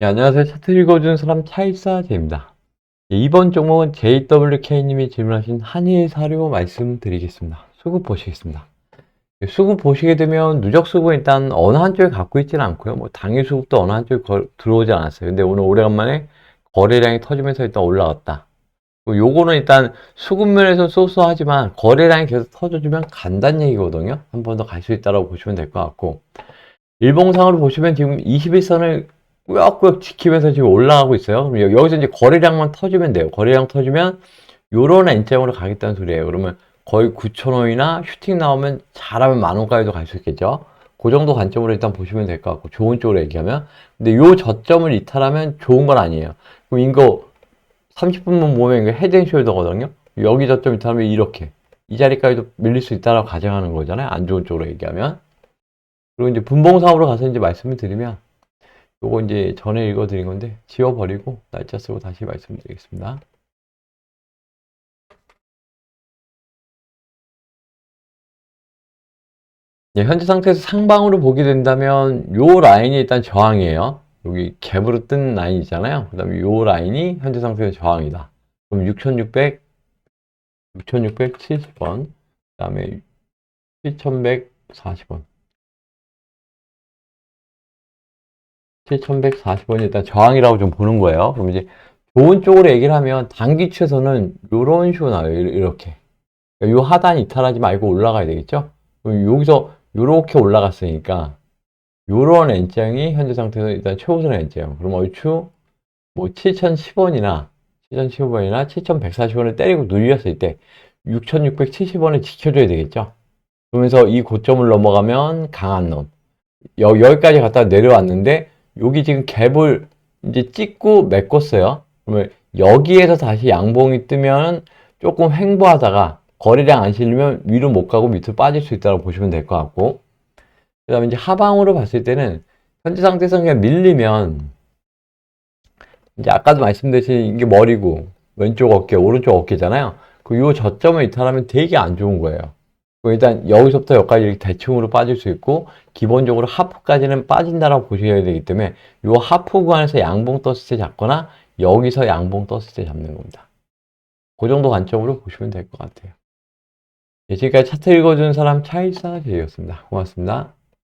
네, 안녕하세요. 차트 읽어주는 사람 차일사 제입니다. 예, 이번 종목은 JWK님이 질문하신 한일 사료 말씀드리겠습니다. 수급 보시겠습니다. 예, 수급 보시게 되면 누적 수급은 일단 어느 한쪽에 갖고 있지는 않고요. 뭐 당일 수급도 어느 한쪽에 걸- 들어오지 않았어요. 근데 오늘 오래간만에 거래량이 터지면서 일단 올라왔다. 뭐 요거는 일단 수급 면에서 쏘쏘하지만 거래량이 계속 터져주면 간다는 얘기거든요. 한 번 더 갈 수 있다고 보시면 될 것 같고 일봉상으로 보시면 지금 21선을 꾸역꾸역 지키면서 지금 올라가고 있어요. 그럼 여- 여기서 이제 거래량만 터지면 돼요. 거래량 터지면 요런 엔장으로 가겠다는 소리예요. 그러면 거의 9,000원이나 슈팅 나오면 잘하면 만 원까지도 갈 수 있겠죠. 그 정도 관점으로 일단 보시면 될 것 같고 좋은 쪽으로 얘기하면 근데 요 저점을 이탈하면 좋은 건 아니에요. 그럼 이거 30분만 모으면 이거 헤드 앤 숄더거든요. 여기 저점 이탈하면 이렇게 이 자리까지도 밀릴 수 있다라고 가정하는 거잖아요. 안 좋은 쪽으로 얘기하면. 그리고 이제 분봉상으로 가서 이제 말씀을 드리면 요거 이제 전에 읽어드린 건데 지워버리고 날짜 쓰고 다시 말씀드리겠습니다. 예, 현재 상태에서 상방으로 보게 된다면 요 라인이 일단 저항이에요. 여기 갭으로 뜬 라인 있잖아요. 그 다음에 요 라인이 현재 상태에서 저항이다. 그럼 6600, 6670원, 그 다음에 7140원. 7140원이 일단 저항이라고 좀 보는 거예요. 그럼 이제 좋은 쪽으로 얘기를 하면 단기추에서는 요런 식으로 나와요. 이- 이렇게. 요 하단 이탈하지 말고 올라가야 되겠죠? 그럼 여기서 요렇게 올라갔으니까 요런 N장이 현재 상태에서 일단 최우선 N장. 그럼 얼추 뭐 7010원이나 7015원이나 7140원을 때리고 눌렸을 때 6670원을 지켜줘야 되겠죠? 그러면서 이 고점을 넘어가면 강한 놈. 여, 여기까지 갔다 내려왔는데 여기 지금 갭을 이제 찍고 메꿨어요. 그러면 여기에서 다시 양봉이 뜨면 조금 횡보하다가 거래량 안 실리면 위로 못 가고 밑으로 빠질 수 있다고 보시면 될 것 같고. 그 다음에 이제 하방으로 봤을 때는 현재 상태에서 그냥 밀리면 이제 아까도 말씀드린 이게 머리고 왼쪽 어깨 오른쪽 어깨잖아요. 그 요 저점을 이탈하면 되게 안 좋은 거예요 일단 여기서부터 여기까지 이렇게 대충으로 빠질 수 있고 기본적으로 하프까지는 빠진다라고 보셔야 되기 때문에 요 하프 구간에서 양봉 떴을 때 잡거나 여기서 양봉 떴을 때 잡는 겁니다. 그 정도 관점으로 보시면 될 것 같아요. 예, 지금까지 차트 읽어주는 사람 차일사 제이였습니다. 고맙습니다.